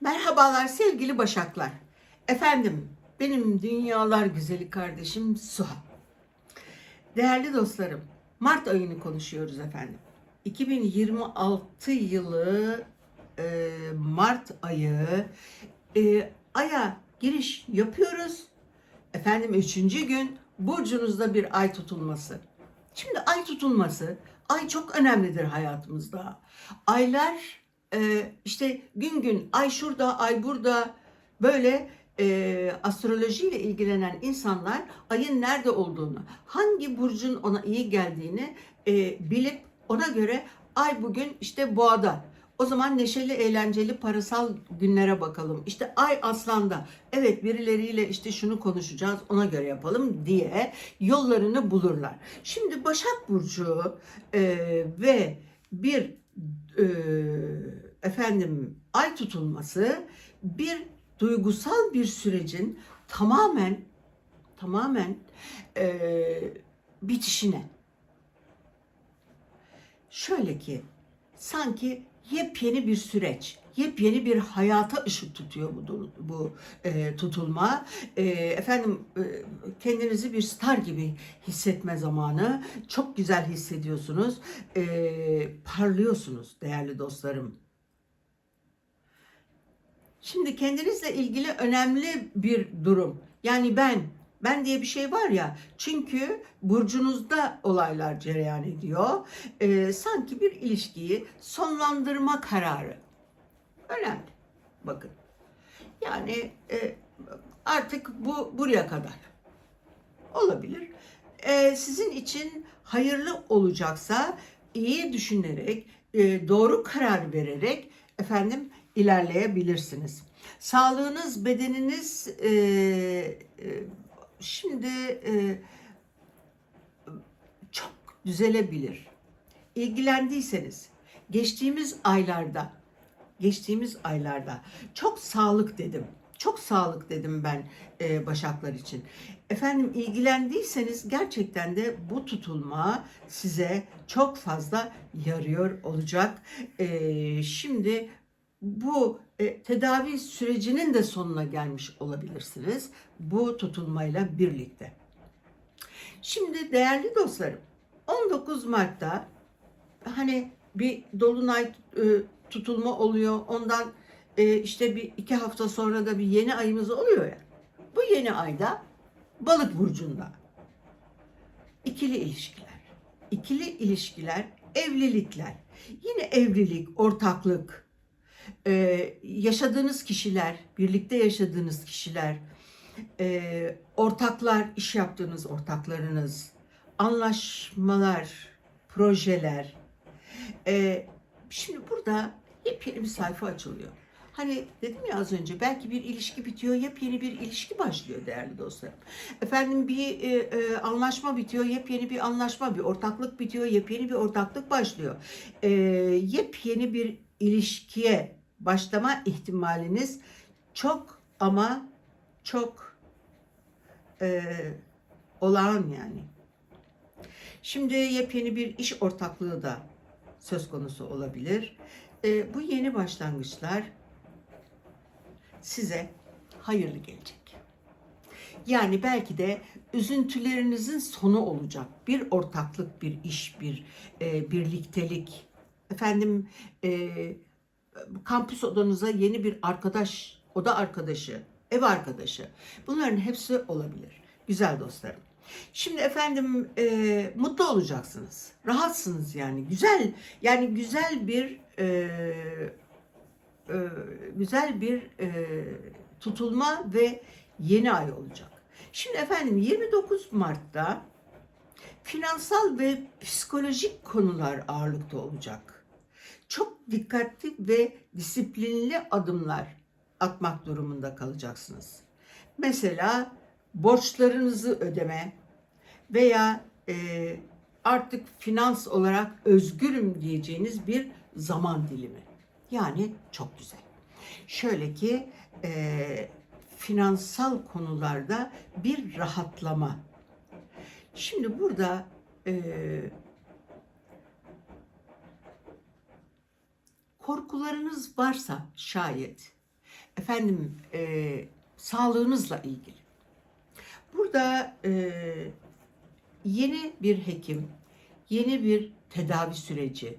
Merhabalar sevgili Başaklar. Efendim benim dünyalar güzeli kardeşim Suha. Değerli dostlarım Mart ayını konuşuyoruz efendim. 2026 yılı e, Mart ayı e, aya giriş yapıyoruz. Efendim üçüncü gün burcunuzda bir ay tutulması. Şimdi ay tutulması, ay çok önemlidir hayatımızda. Aylar e, işte gün gün ay şurada, ay burada böyle e, astrolojiyle ilgilenen insanlar ayın nerede olduğunu, hangi burcun ona iyi geldiğini e, bilip ona göre ay bugün işte boğada. O zaman neşeli, eğlenceli, parasal günlere bakalım. İşte ay aslanda. Evet birileriyle işte şunu konuşacağız ona göre yapalım diye yollarını bulurlar. Şimdi Başak Burcu e, ve bir e, efendim ay tutulması bir duygusal bir sürecin tamamen tamamen e, bitişine. Şöyle ki sanki yepyeni bir süreç, yepyeni bir hayata ışık tutuyor bu bu e, tutulma. E, efendim e, kendinizi bir star gibi hissetme zamanı. Çok güzel hissediyorsunuz. E, parlıyorsunuz değerli dostlarım. Şimdi kendinizle ilgili önemli bir durum. Yani ben, ben diye bir şey var ya. Çünkü burcunuzda olaylar cereyan ediyor. Ee, sanki bir ilişkiyi sonlandırma kararı. Önemli. Bakın. Yani e, artık bu buraya kadar. Olabilir. Ee, sizin için hayırlı olacaksa iyi düşünerek, e, doğru karar vererek efendim ilerleyebilirsiniz. Sağlığınız, bedeniniz e, e, şimdi e, çok düzelebilir. İlgilendiyseniz geçtiğimiz aylarda geçtiğimiz aylarda çok sağlık dedim. Çok sağlık dedim ben e, Başaklar için. Efendim ilgilendiyseniz gerçekten de bu tutulma size çok fazla yarıyor olacak. E, şimdi bu e, tedavi sürecinin de sonuna gelmiş olabilirsiniz bu tutulmayla birlikte. Şimdi değerli dostlarım 19 Mart'ta hani bir dolunay e, tutulma oluyor. Ondan e, işte bir iki hafta sonra da bir yeni ayımız oluyor ya. Bu yeni ayda balık burcunda ikili ilişkiler. İkili ilişkiler, evlilikler. Yine evlilik, ortaklık, e, yaşadığınız kişiler, birlikte yaşadığınız kişiler, e, ortaklar, iş yaptığınız ortaklarınız, anlaşmalar, projeler. E, şimdi burada yepyeni bir sayfa açılıyor. Hani dedim ya az önce belki bir ilişki bitiyor, yepyeni bir ilişki başlıyor değerli dostlarım. Efendim bir e, e, anlaşma bitiyor, yepyeni bir anlaşma, bir ortaklık bitiyor, yepyeni bir ortaklık başlıyor. E, yepyeni bir ilişkiye başlama ihtimaliniz çok ama çok e, olağan yani. Şimdi yepyeni bir iş ortaklığı da söz konusu olabilir. E, bu yeni başlangıçlar size hayırlı gelecek. Yani belki de üzüntülerinizin sonu olacak. Bir ortaklık, bir iş, bir e, birliktelik. Efendim e, kampüs odanıza yeni bir arkadaş, oda arkadaşı, ev arkadaşı. Bunların hepsi olabilir. Güzel dostlarım. Şimdi efendim e, mutlu olacaksınız. Rahatsınız yani. Güzel yani güzel bir e, e, güzel bir e, tutulma ve yeni ay olacak. Şimdi efendim 29 Mart'ta finansal ve psikolojik konular ağırlıkta olacak. Çok dikkatli ve disiplinli adımlar atmak durumunda kalacaksınız. Mesela borçlarınızı ödeme veya e, artık finans olarak özgürüm diyeceğiniz bir zaman dilimi. Yani çok güzel. Şöyle ki e, finansal konularda bir rahatlama. Şimdi burada e, korkularınız varsa şayet efendim e, sağlığınızla ilgili. Burada e, yeni bir hekim, yeni bir tedavi süreci,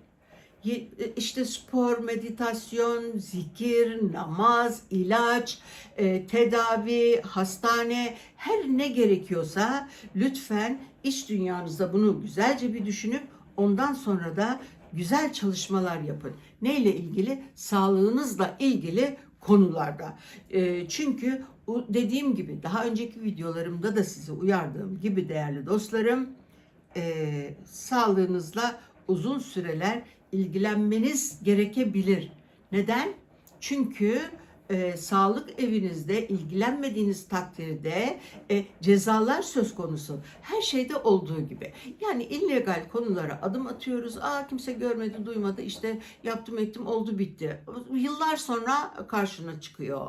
işte spor, meditasyon, zikir, namaz, ilaç, e, tedavi, hastane, her ne gerekiyorsa lütfen iç dünyanızda bunu güzelce bir düşünüp ondan sonra da güzel çalışmalar yapın. Neyle ilgili? Sağlığınızla ilgili konularda. E, çünkü dediğim gibi daha önceki videolarımda da sizi uyardığım gibi değerli dostlarım e, sağlığınızla uzun süreler ilgilenmeniz gerekebilir. Neden? Çünkü e, sağlık evinizde ilgilenmediğiniz takdirde e, cezalar söz konusu. Her şeyde olduğu gibi. Yani illegal konulara adım atıyoruz. Aa kimse görmedi, duymadı. İşte yaptım ettim oldu bitti. Yıllar sonra karşına çıkıyor.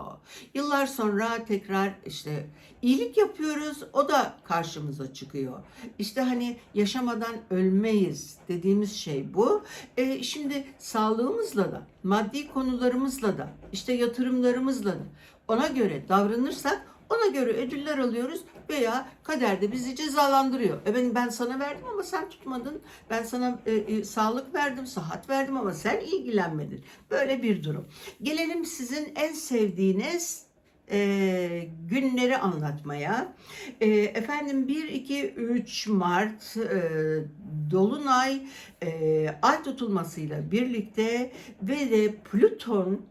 Yıllar sonra tekrar işte iyilik yapıyoruz. O da karşımıza çıkıyor. İşte hani yaşamadan ölmeyiz dediğimiz şey bu. E, şimdi sağlığımızla da, maddi konularımızla da, işte yatırımlarımızla da ona göre davranırsak ona göre ödüller alıyoruz veya kader de bizi cezalandırıyor. E ben, sana verdim ama sen tutmadın. Ben sana e, e, sağlık verdim, sıhhat verdim ama sen ilgilenmedin. Böyle bir durum. Gelelim sizin en sevdiğiniz e, günleri anlatmaya. E, efendim 1, 2, 3 Mart e, Dolunay e, ay tutulmasıyla birlikte ve de Plüton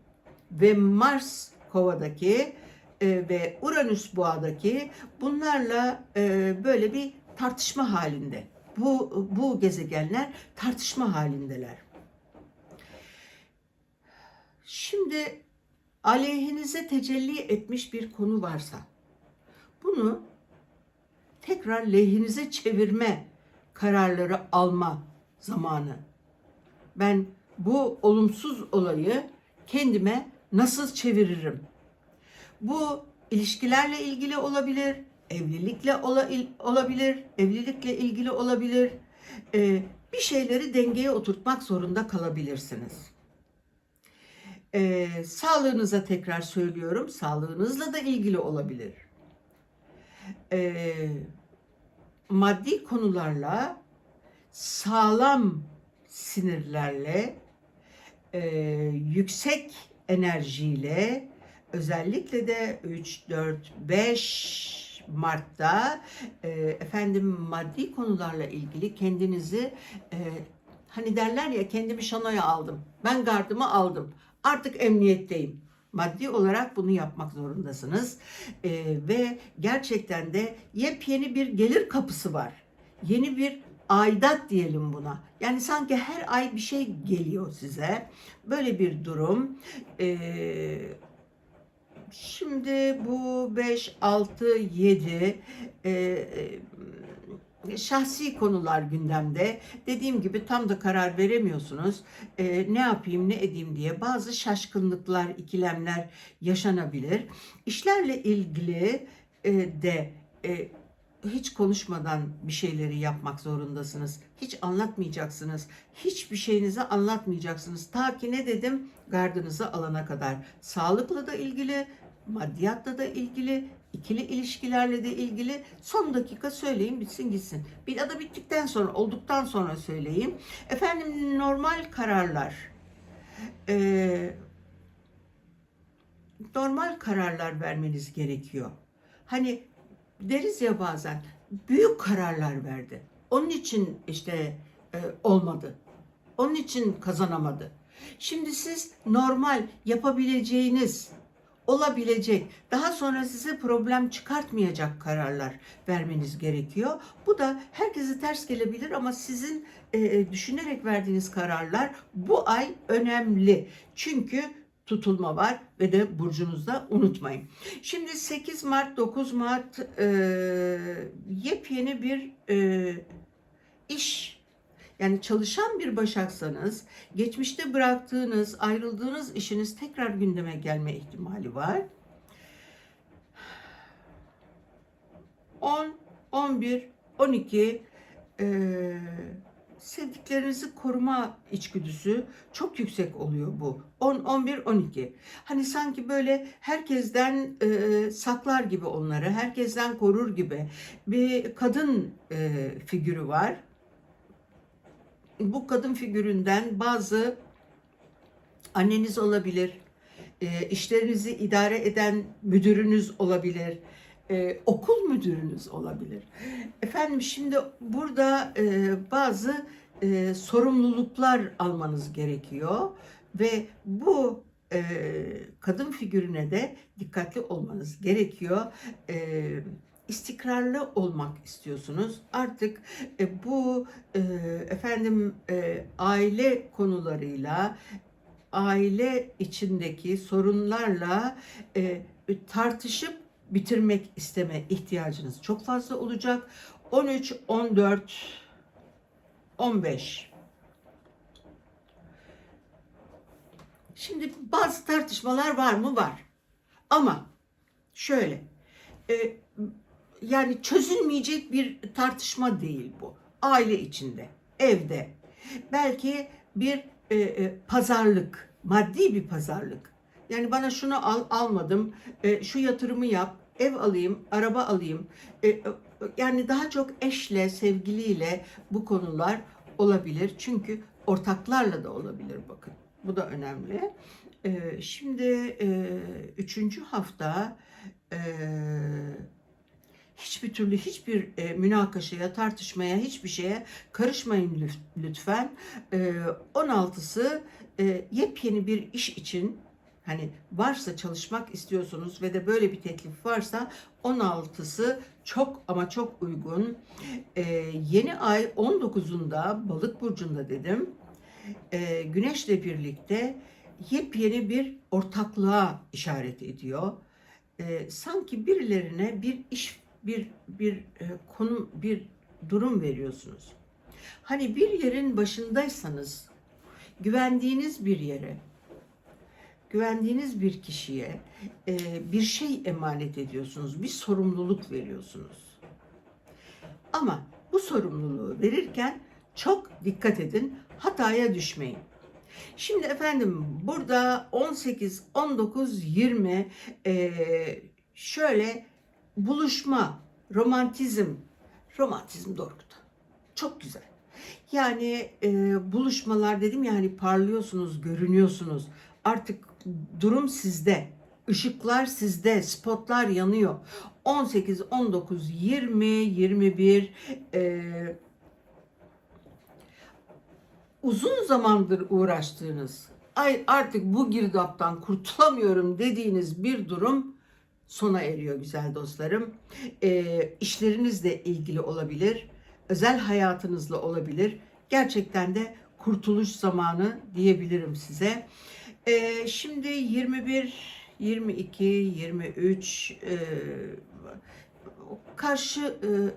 ve Mars kovadaki e, ve Uranüs boğadaki bunlarla e, böyle bir tartışma halinde. Bu, bu gezegenler tartışma halindeler. Şimdi aleyhinize tecelli etmiş bir konu varsa bunu tekrar lehinize çevirme kararları alma zamanı. Ben bu olumsuz olayı kendime nasıl çeviririm? Bu ilişkilerle ilgili olabilir, evlilikle ola- olabilir, evlilikle ilgili olabilir. Ee, bir şeyleri dengeye oturtmak zorunda kalabilirsiniz. Ee, sağlığınıza tekrar söylüyorum, sağlığınızla da ilgili olabilir. Ee, maddi konularla sağlam sinirlerle e, yüksek enerjiyle özellikle de 3, 4, 5 Mart'ta e, efendim maddi konularla ilgili kendinizi e, hani derler ya kendimi şanoya aldım. Ben gardımı aldım. Artık emniyetteyim. Maddi olarak bunu yapmak zorundasınız. E, ve gerçekten de yepyeni bir gelir kapısı var. Yeni bir aidat diyelim buna. Yani sanki her ay bir şey geliyor size. Böyle bir durum. Ee, şimdi bu 5, 6, 7 e, e, şahsi konular gündemde. Dediğim gibi tam da karar veremiyorsunuz. E, ne yapayım, ne edeyim diye bazı şaşkınlıklar, ikilemler yaşanabilir. İşlerle ilgili e, de e, hiç konuşmadan bir şeyleri yapmak zorundasınız. Hiç anlatmayacaksınız. Hiçbir şeyinizi anlatmayacaksınız. Ta ki ne dedim? Gardınızı alana kadar. Sağlıkla da ilgili, maddiyatla da ilgili, ikili ilişkilerle de ilgili son dakika söyleyeyim bitsin gitsin. Bir ya da bittikten sonra, olduktan sonra söyleyeyim. Efendim normal kararlar. Ee, normal kararlar vermeniz gerekiyor. Hani deriz ya bazen büyük kararlar verdi. Onun için işte e, olmadı. Onun için kazanamadı. Şimdi siz normal yapabileceğiniz, olabilecek, daha sonra size problem çıkartmayacak kararlar vermeniz gerekiyor. Bu da herkese ters gelebilir ama sizin e, düşünerek verdiğiniz kararlar bu ay önemli. Çünkü tutulma var ve de burcunuzda unutmayın. Şimdi 8 Mart 9 Mart e, yepyeni bir e, iş yani çalışan bir başaksanız geçmişte bıraktığınız, ayrıldığınız işiniz tekrar gündeme gelme ihtimali var. 10, 11, 12 e, sevdiklerinizi koruma içgüdüsü çok yüksek oluyor bu. 10, 11, 12. Hani sanki böyle herkesten e, saklar gibi onları, herkesten korur gibi bir kadın e, figürü var. Bu kadın figüründen bazı anneniz olabilir, e, işlerinizi idare eden müdürünüz olabilir, e, okul müdürünüz olabilir. Efendim şimdi burada e, bazı sorumluluklar almanız gerekiyor ve bu kadın figürüne de dikkatli olmanız gerekiyor. İstikrarlı olmak istiyorsunuz. Artık e, bu e, efendim e, aile konularıyla aile içindeki sorunlarla e, tartışıp bitirmek isteme ihtiyacınız çok fazla olacak. 13, 14, 15. Şimdi bazı tartışmalar var mı? Var. Ama şöyle e, yani çözülmeyecek bir tartışma değil bu. Aile içinde, evde. Belki bir e, e, pazarlık, maddi bir pazarlık. Yani bana şunu al, almadım, e, şu yatırımı yap, ev alayım, araba alayım. E, e, yani daha çok eşle, sevgiliyle bu konular olabilir. Çünkü ortaklarla da olabilir bakın. Bu da önemli. E, şimdi e, üçüncü hafta e, hiçbir türlü hiçbir e, münakaşaya, tartışmaya, hiçbir şeye karışmayın lütfen. E, 16'sı e, yepyeni bir iş için hani varsa çalışmak istiyorsunuz ve de böyle bir teklif varsa 16'sı çok ama çok uygun. E, yeni ay 19'unda balık burcunda dedim. E, güneşle birlikte yepyeni bir ortaklığa işaret ediyor. E, sanki birilerine bir iş bir bir e, konum bir durum veriyorsunuz. Hani bir yerin başındaysanız güvendiğiniz bir yere güvendiğiniz bir kişiye e, bir şey emanet ediyorsunuz, bir sorumluluk veriyorsunuz. Ama bu sorumluluğu verirken çok dikkat edin, hataya düşmeyin. Şimdi efendim burada 18, 19, 20 e, şöyle buluşma, romantizm, romantizm dorukta. Çok güzel. Yani e, buluşmalar dedim ya hani parlıyorsunuz, görünüyorsunuz. Artık durum sizde. Işıklar sizde, spotlar yanıyor. 18, 19, 20, 21 e, uzun zamandır uğraştığınız, ay artık bu girdaptan kurtulamıyorum dediğiniz bir durum sona eriyor güzel dostlarım. E, işlerinizle ilgili olabilir, özel hayatınızla olabilir. Gerçekten de kurtuluş zamanı diyebilirim size. E, şimdi 21, 22, 23 e, karşı e, e,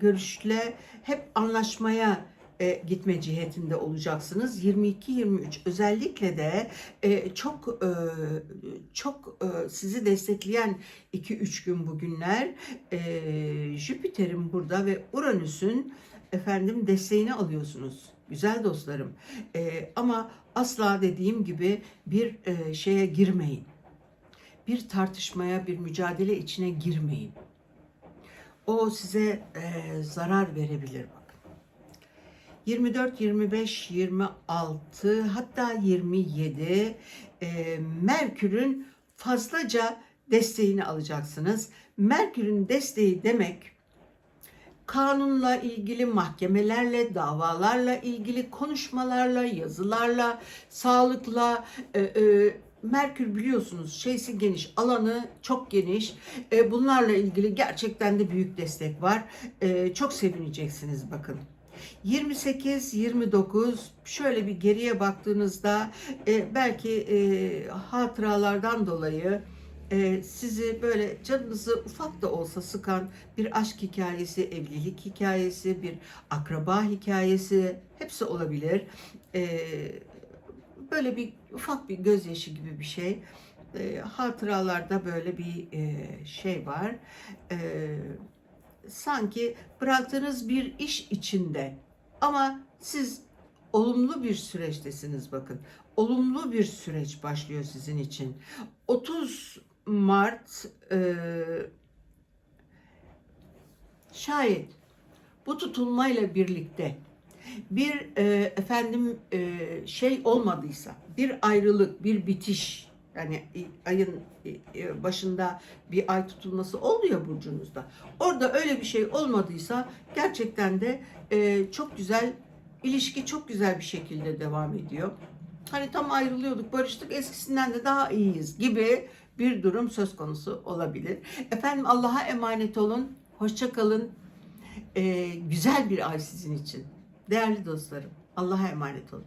görüşle hep anlaşmaya e, gitme cihetinde olacaksınız. 22-23 özellikle de e, çok e, çok e, sizi destekleyen 2-3 gün bugünler e, Jüpiter'in burada ve Uranüs'ün efendim desteğini alıyorsunuz. Güzel dostlarım. E, ama asla dediğim gibi bir e, şeye girmeyin. Bir tartışmaya, bir mücadele içine girmeyin. O size e, zarar verebilir. 24, 25, 26 hatta 27 e, Merkür'ün fazlaca desteğini alacaksınız. Merkür'ün desteği demek kanunla ilgili, mahkemelerle, davalarla ilgili konuşmalarla, yazılarla, sağlıkla, e, e, Merkür biliyorsunuz şeysi geniş, alanı çok geniş. E, bunlarla ilgili gerçekten de büyük destek var. E, çok sevineceksiniz bakın. 28, 29 şöyle bir geriye baktığınızda e, belki e, hatıralardan dolayı e, sizi böyle canınızı ufak da olsa sıkan bir aşk hikayesi, evlilik hikayesi, bir akraba hikayesi hepsi olabilir. E, böyle bir ufak bir gözyaşı gibi bir şey. E, hatıralarda böyle bir e, şey var. E, sanki bıraktığınız bir iş içinde ama Siz olumlu bir süreçtesiniz bakın. Olumlu bir süreç başlıyor sizin için. 30 Mart e, şayet bu tutulmayla birlikte bir e, efendim e, şey olmadıysa, bir ayrılık, bir bitiş yani ayın e, başında bir ay tutulması oldu ya burcunuzda. Orada öyle bir şey olmadıysa gerçekten de e, çok güzel ilişki çok güzel bir şekilde devam ediyor. Hani tam ayrılıyorduk, barıştık, eskisinden de daha iyiyiz gibi bir durum söz konusu olabilir. Efendim Allah'a emanet olun. Hoşça kalın. Ee, güzel bir ay sizin için. Değerli dostlarım, Allah'a emanet olun.